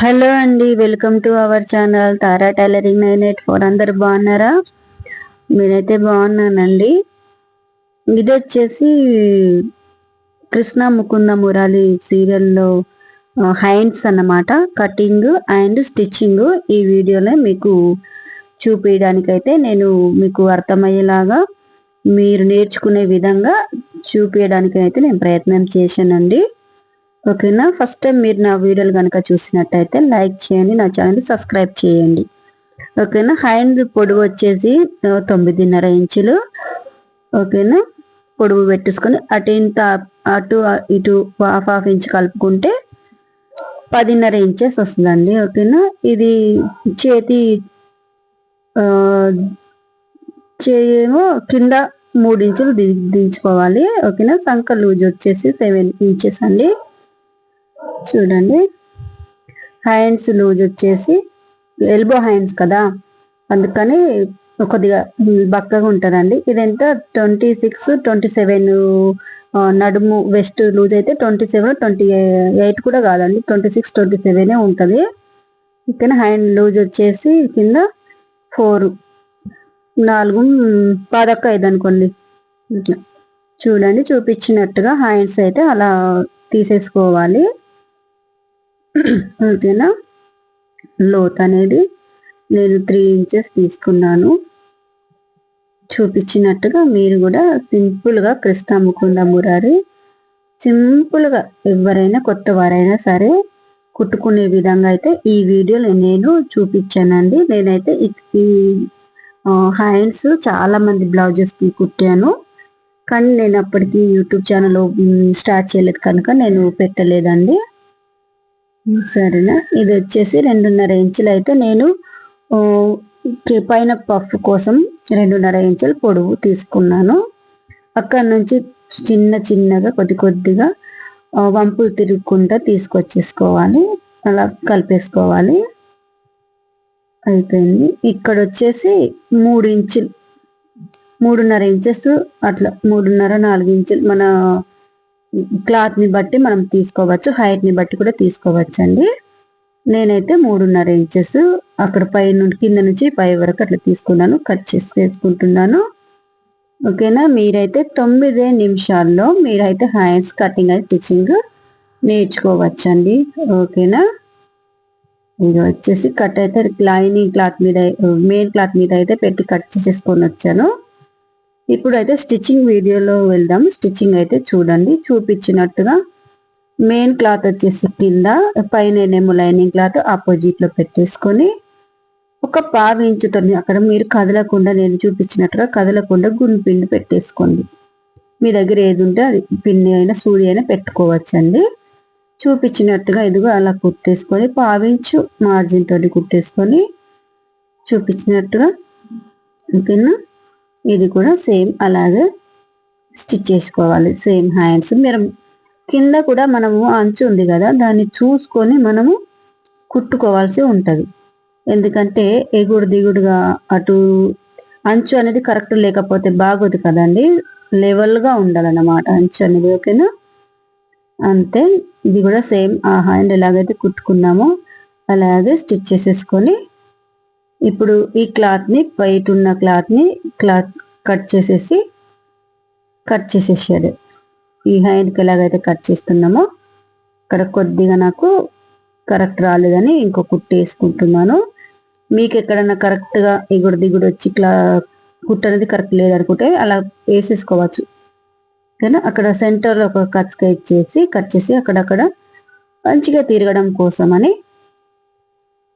Hello అండి welcome to our channel Tara tailoring nine eight four. అందరు బాగున్నారా? నేనైతే బాగున్నానండి. ఇది వచ్చేసి కృష్ణ ముకుంద మురాలి సీరియల్లో హైండ్స్ అన్నమాట. కటింగ్ అండ్ స్టిచ్చింగ్ ఈ వీడియోలో మీకు చూపించడానికైతే నేను మీకు అర్థమయ్యేలాగా మీరు నేర్చుకునే విధంగా చూపించడానికైతే నేను ప్రయత్నం చేశానండి. ఓకేనా? ఫస్ట్ టైం మీరు నా వీడియోలు కనుక చూసినట్టయితే లైక్ చేయండి నా ఛానల్ సబ్స్క్రైబ్ చేయండి. ఓకేనా? హ్యాండ్ పొడవు వచ్చేసి తొమ్మిదిన్నర ఇంచులు. ఓకేనా? పొడవు పెట్టేసుకొని అటు ఇంత అటు ఇటు హాఫ్ హాఫ్ ఇంచ్ కలుపుకుంటే పదిన్నర ఇంచెస్ వస్తుందండి. ఓకేనా? ఇది చేతి చేయమో కింద మూడు ఇంచులు దించుకోవాలి. ఓకేనా? సంక లూజ్ వచ్చేసి సెవెన్ ఇంచెస్ అండి. చూడండి. హ్యాండ్స్ లూజ్ వచ్చేసి ఎల్బో హ్యాండ్స్ కదా. అందుకని కొద్దిగా బక్కగా ఉంటుందండి. ఇదంతా? ట్వంటీ సిక్స్ ట్వంటీ సెవెన్ నడుము వెస్ట్ లూజ్ అయితే ట్వంటీ సెవెన్ ట్వంటీ ఎయిట్ కూడా కాదండి. ట్వంటీ సిక్స్ ట్వంటీ సెవెనే ఉంటుంది. ఇక్కడ హ్యాండ్ లూజ్ వచ్చేసి కింద ఫోర్ నాలుగు పదక్క ఐదు అనుకోండి. చూడండి చూపించినట్టుగా హ్యాండ్స్ అయితే అలా తీసేసుకోవాలి. ఓకేనా? లోత్ అనేది నేను త్రీ ఇంచెస్ తీసుకున్నాను. చూపించినట్టుగా మీరు కూడా సింపుల్గా కృష్ణ ముకుంద మురారి? సింపుల్గా ఎవరైనా కొత్త వారైనా సరే కుట్టుకునే విధంగా అయితే ఈ వీడియోలో నేను చూపించానండి. నేనైతే ఈ హ్యాండ్స్ చాలామంది బ్లౌజెస్కి కుట్టాను. కానీ నేను అప్పటికి యూట్యూబ్ ఛానల్ స్టార్ట్ చేయలేదు కనుక నేను పెట్టలేదండి. సరేనా? ఇది వచ్చేసి రెండున్నర ఇంచులు అయితే నేను పైన పఫ్ కోసం రెండున్నర ఇంచులు పొడవు తీసుకున్నాను. అక్కడ నుంచి చిన్న చిన్నగా కొద్ది కొద్దిగా వంపులు తిరుగుకుంటా తీసుకొచ్చేసుకోవాలి. అలా కలిపేసుకోవాలి. అయిపోయింది. ఇక్కడ వచ్చేసి మూడు ఇంచులు మూడున్నర ఇంచెస్ అట్లా మూడున్నర నాలుగు ఇంచులు మన క్లాత్ని బట్టి మనం తీసుకోవచ్చు హైట్ని బట్టి కూడా తీసుకోవచ్చు అండి నేనైతే మూడున్నర ఇంచెస్ అక్కడ పై నుండి కింద నుంచి పై వరకు అట్లా తీసుకున్నాను కట్ చేసి వేసుకుంటున్నాను. ఓకేనా? మీరైతే తొమ్మిదే నిమిషాల్లో మీరైతే హ్యాండ్స్ కటింగ్ అండ్ స్టిచ్చింగ్ నేర్చుకోవచ్చండి. ఓకేనా? ఇది వచ్చేసి కట్ అయితే లైనింగ్ క్లాత్ మీద మెయిన్ క్లాత్ మీద అయితే పెట్టి కట్ చేసేసుకొని వచ్చాను. ఇప్పుడు అయితే స్టిచ్చింగ్ వీడియోలో వెళ్దాం. స్టిచ్చింగ్ అయితే చూడండి. చూపించినట్టుగా మెయిన్ క్లాత్ వచ్చేసి కింద పైన ఏమో లైనింగ్ క్లాత్ ఆపోజిట్లో పెట్టేసుకొని ఒక పావు ఇంచుతో అక్కడ మీరు కదలకుండా నేను చూపించినట్టుగా కదలకుండా గుండు పిండి పెట్టేసుకోండి. మీ దగ్గర ఏది ఉంటే అది పిండి అయినా సూది అయినా పెట్టుకోవచ్చండి. చూపించినట్టుగా ఇదిగో అలా కుట్టేసుకొని పావించు మార్జిన్ తోటి కుట్టేసుకొని చూపించినట్టుగా ఓకేనా ఇది కూడా సేమ్ అలాగే స్టిచ్ చేసుకోవాలి. Same hands. మీరు కింద కూడా మనము అంచు ఉంది కదా దాన్ని చూసుకొని మనము కుట్టుకోవాల్సి ఉంటుంది. ఎందుకంటే ఎగుడు దిగుడుగా అటు అంచు అనేది కరెక్ట్ లేకపోతే బాగోదు కదండి. లెవెల్గా ఉండాలన్నమాట అంచు అనేది ఓకేనా? అంతే. ఇది కూడా సేమ్ ఆ హ్యాండ్ ఎలాగైతే కుట్టుకున్నామో అలాగే స్టిచ్ చేసేసుకొని ఇప్పుడు ఈ క్లాత్ని బయట ఉన్న క్లాత్ని క్లాత్ కట్ చేసేసి కట్ చేసేసాడు ఈ హ్యాండ్కి ఎలాగైతే కట్ చేస్తున్నామో ఇక్కడ కొద్దిగా నాకు కరెక్ట్ రాలేదని ఇంకో కుట్టు వేసుకుంటున్నాను. మీకు ఎక్కడన్నా కరెక్ట్గా ఎగుడు దిగుడు వచ్చి క్లా కుట్టు అనేది కరెక్ట్ లేదనుకుంటే అలా వేసేసుకోవచ్చు. ఓకేనా అక్కడ సెంటర్లో ఒక కచ్కా ఇచ్చేసి కట్ చేసి అక్కడక్కడ మంచిగా తిరగడం కోసమని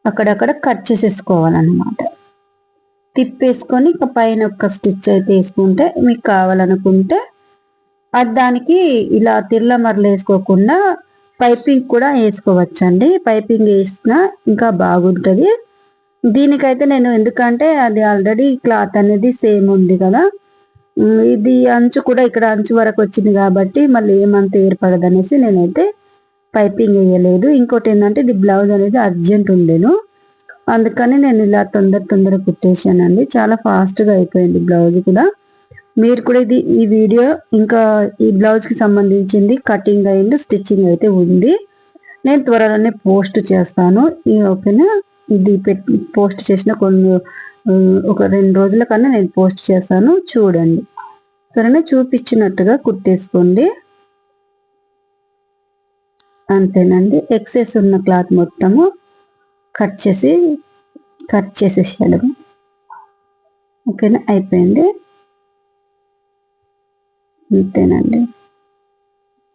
అక్కడక్కడ కట్ చేసేసుకోవాలన్నమాట. తిప్పేసుకొని పైన ఒక స్టిచ్ అయితే వేసుకుంటే మీకు కావాలనుకుంటే అది దానికి ఇలా తిర్లమరలు వేసుకోకుండా పైపింగ్ కూడా వేసుకోవచ్చండి. పైపింగ్ వేసినా ఇంకా బాగుంటుంది. దీనికైతే నేను ఎందుకంటే అది ఆల్రెడీ క్లాత్ అనేది సేమ్ ఉంది కదా. ఇది అంచు కూడా ఇక్కడ అంచు వరకు వచ్చింది కాబట్టి మళ్ళీ ఏమంత ఏర్పడదు అనేసి నేనైతే పైపింగ్ వేయలేదు. ఇంకోటి ఏంటంటే ఇది బ్లౌజ్ అనేది అర్జెంట్ ఉండేను. అందుకని నేను ఇలా తొందర తొందర కుట్టేశానండి. చాలా ఫాస్ట్గా అయిపోయింది బ్లౌజ్ కూడా. మీరు కూడా ఇది ఈ వీడియో ఇంకా ఈ బ్లౌజ్కి సంబంధించింది కటింగ్ అండ్ స్టిచ్చింగ్ అయితే ఉంది. నేను త్వరలోనే పోస్ట్ చేస్తాను. ఈ ఓకేనా? ఇది పెట్టి పోస్ట్ చేసిన కొన్ని ఒక రెండు రోజుల కన్నా నేను పోస్ట్ చేస్తాను. చూడండి. సరేనా? చూపించినట్టుగా కుట్టేసుకోండి. అంతేనండి. ఎక్సెస్ ఉన్న క్లాత్ మొత్తము కట్ చేసి కట్ చేసేసాడు ఓకేనా? అయిపోయింది. అంతేనండి.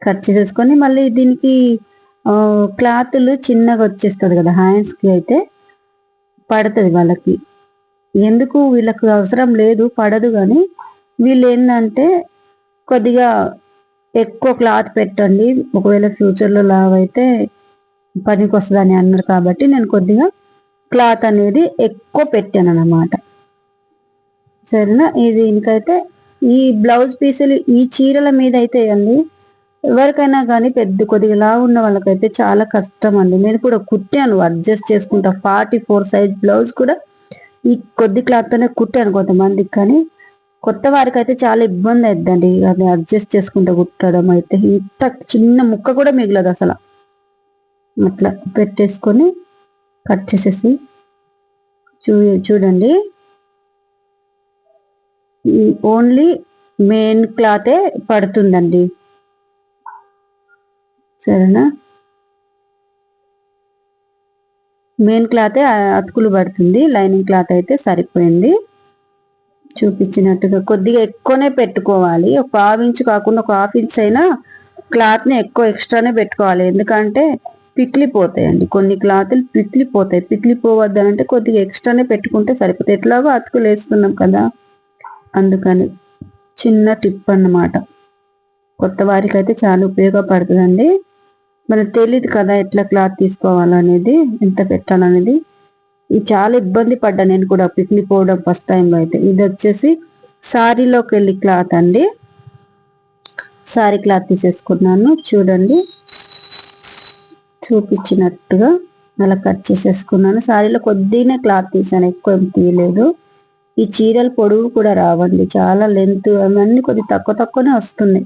కట్ చేసేసుకొని మళ్ళీ దీనికి క్లాతులు చిన్నగా వచ్చేస్తుంది కదా హ్యాండ్స్కి అయితే పడుతుంది వాళ్ళకి. ఎందుకు వీళ్ళకు అవసరం లేదు పడదు కానీ వీళ్ళు ఏంటంటే కొద్దిగా ఎక్కువ క్లాత్ పెట్టండి. ఒకవేళ ఫ్యూచర్లో లావ్ అయితే పనికి వస్తుందని అన్నారు కాబట్టి నేను కొద్దిగా క్లాత్ అనేది ఎక్కువ పెట్టాను అన్నమాట. సరేనా? ఇది దీనికైతే ఈ బ్లౌజ్ పీసులు ఈ చీరల మీద అయితే అండి ఎవరికైనా కానీ పెద్ద కొద్దిగా లా ఉన్న వాళ్ళకైతే చాలా కష్టం అండి. నేను కూడా కుట్టాను అడ్జస్ట్ చేసుకుంటా. ఫార్టీ ఫోర్ సైజ్ బ్లౌజ్ కూడా ఈ కొద్ది క్లాత్తోనే కుట్టాను కొంతమందికి కానీ. కొత్త వారికి అయితే చాలా ఇబ్బంది అవుతుందండి అది అడ్జస్ట్ చేసుకుంటూ కుట్టడం అయితే ఇంత చిన్న ముక్క కూడా మిగలదు అసలు. అట్లా పెట్టేసుకొని కట్ చేసేసి చూ చూడండి. ఓన్లీ మెయిన్ క్లాతే పడుతుందండి. సరేనా? మెయిన్ క్లాతే అతుకులు పడుతుంది. లైనింగ్ క్లాత్ అయితే సరిపోయింది. చూపించినట్టుగా కొద్దిగా ఎక్కువనే పెట్టుకోవాలి. ఒక పావు ఇంచ్ కాకుండా ఒక హాఫ్ ఇంచ్ అయినా క్లాత్ని ఎక్కువ ఎక్స్ట్రానే పెట్టుకోవాలి. ఎందుకంటే పిక్లిపోతాయండి. కొన్ని క్లాతులు పిక్లిపోతాయి. పిక్లిపోవద్దు అంటే కొద్దిగా ఎక్స్ట్రానే పెట్టుకుంటే సరిపోతాయి. ఎట్లాగో అతుకులు వేస్తున్నాం కదా. అందుకని చిన్న టిప్ అన్నమాట. కొత్త వారికి అయితే చాలా ఉపయోగపడుతుందండి. మనకు తెలియదు కదా ఎట్లా క్లాత్ తీసుకోవాలనేది ఎంత పెట్టాలనేది. చాలా ఇబ్బంది పడ్డా నేను కూడా పిక్నిక్ పోవడం ఫస్ట్ టైంలో అయితే. ఇది వచ్చేసి శారీలోకి వెళ్ళి క్లాత్ అండి. సారీ క్లాత్ తీసేసుకున్నాను. చూడండి. చూపించినట్టుగా అలా కట్ చేసేసుకున్నాను. సారీలో కొద్దిగానే క్లాత్ తీసాను. ఎక్కువ ఏం తీయలేదు. ఈ చీరలు పొడుగు కూడా రావండి. చాలా లెంత్ అవన్నీ కొద్ది తక్కువ తక్కువనే వస్తున్నాయి.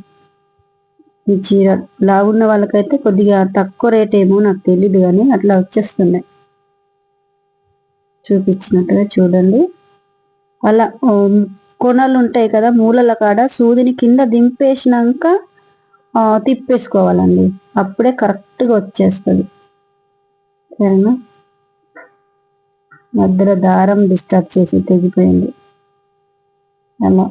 ఈ చీర లాగున్న వాళ్ళకైతే కొద్దిగా తక్కువ రేట్ ఏమో నాకు తెలియదు కానీ అట్లా వచ్చేస్తున్నాయి. చూపించినట్టుగా చూడండి. అలా కొనలు ఉంటాయి కదా మూలల కాడ సూదిని కింద దింపేసినాక తిప్పేసుకోవాలండి. అప్పుడే కరెక్ట్గా వచ్చేస్తుంది. సరేనా? మధ్యలో దారం డిస్టర్బ్ చేసి తెగిపోయింది. అలా.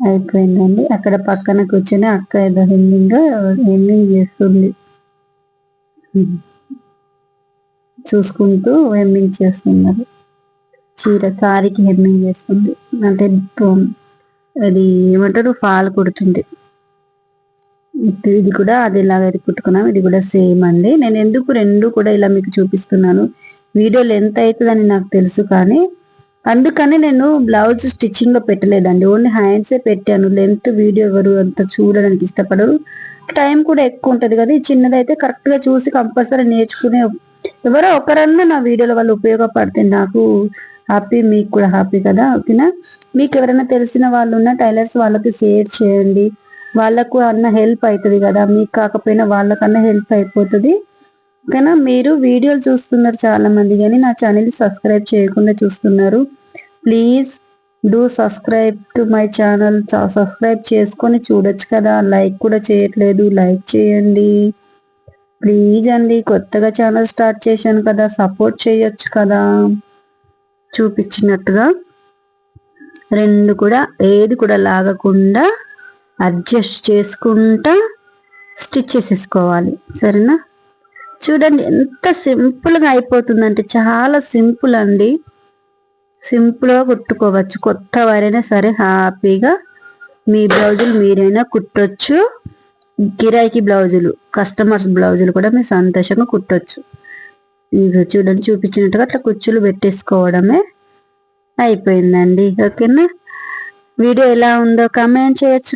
అయిపోయిందండి. అక్కడ పక్కన కూర్చొని అక్క ఏదో హెమ్మింగ్ హెమ్మింగ్ చేస్తుంది. చూసుకుంటూ హెమ్మింగ్ చేస్తున్నారు. చీర సారీకి హెమ్మింగ్ చేస్తుంది. అంటే అది ఏమంటారు? ఫాల్ కుడుతుంది. ఇది కూడా అది ఇలాగైతే కుట్టుకున్నాం. ఇది కూడా సేమ్ అండి. నేను ఎందుకు రెండు కూడా ఇలా మీకు చూపిస్తున్నాను? వీడియో లెంత్ అవుతుందని నాకు తెలుసు కానీ అందుకని నేను బ్లౌజ్ స్టిచ్చింగ్లో పెట్టలేదండి. ఓన్లీ హ్యాండ్సే పెట్టాను. లెంత్ వీడియో ఎవరు అంత చూడడానికి ఇష్టపడరు. టైం కూడా ఎక్కువ ఉంటుంది కదా. ఈ చిన్నదైతే కరెక్ట్గా చూసి కంపల్సరీ నేర్చుకునే ఎవరో ఒకరన్నా నా వీడియోల వల్ల ఉపయోగపడితే నాకు హ్యాపీ మీకు కూడా హ్యాపీ కదా ఓకేనా? మీకు ఎవరైనా తెలిసిన వాళ్ళు ఉన్న టైలర్స్ వాళ్ళకి షేర్ చేయండి. వాళ్ళకు అన్న హెల్ప్ అవుతుంది కదా మీకు కాకపోయినా వాళ్ళకన్నా హెల్ప్ అయిపోతుంది ఓకేనా? మీరు వీడియోలు చూస్తున్నారు చాలా మంది కానీ నా ఛానల్ సబ్స్క్రైబ్ చేయకుండా చూస్తున్నారు. Please do subscribe to my channel subscribe చేసుకొని చూడొచ్చు కదా. లైక్ కూడా చేయట్లేదు. లైక్ చేయండి. ప్లీజ్ అండి కొత్తగా ఛానల్ స్టార్ట్ చేశాను కదా సపోర్ట్ చేయొచ్చు కదా. చూపించినట్టుగా రెండు కూడా ఏది కూడా లాగకుండా అడ్జస్ట్ చేసుకుంటా స్టిచ్ చేసేసుకోవాలి. సరేనా? చూడండి ఎంత సింపుల్గా అయిపోతుందంటే చాలా సింపుల్ అండి. సింపుల్గా కుట్టుకోవచ్చు. కొత్త వారైనా సరే హ్యాపీగా మీ బ్లౌజులు మీరైనా కుట్టొచ్చు. కిరాయికి బ్లౌజులు కస్టమర్స్ బ్లౌజులు కూడా మీరు సంతోషంగా కుట్టొచ్చు. ఇవి చూడండి చూపించినట్టుగా అట్లా కుచ్చులు పెట్టేసుకోవడమే అయిపోయిందండి. ఓకేనా? వీడియో ఎలా ఉందో కమెంట్ చేయొచ్చు.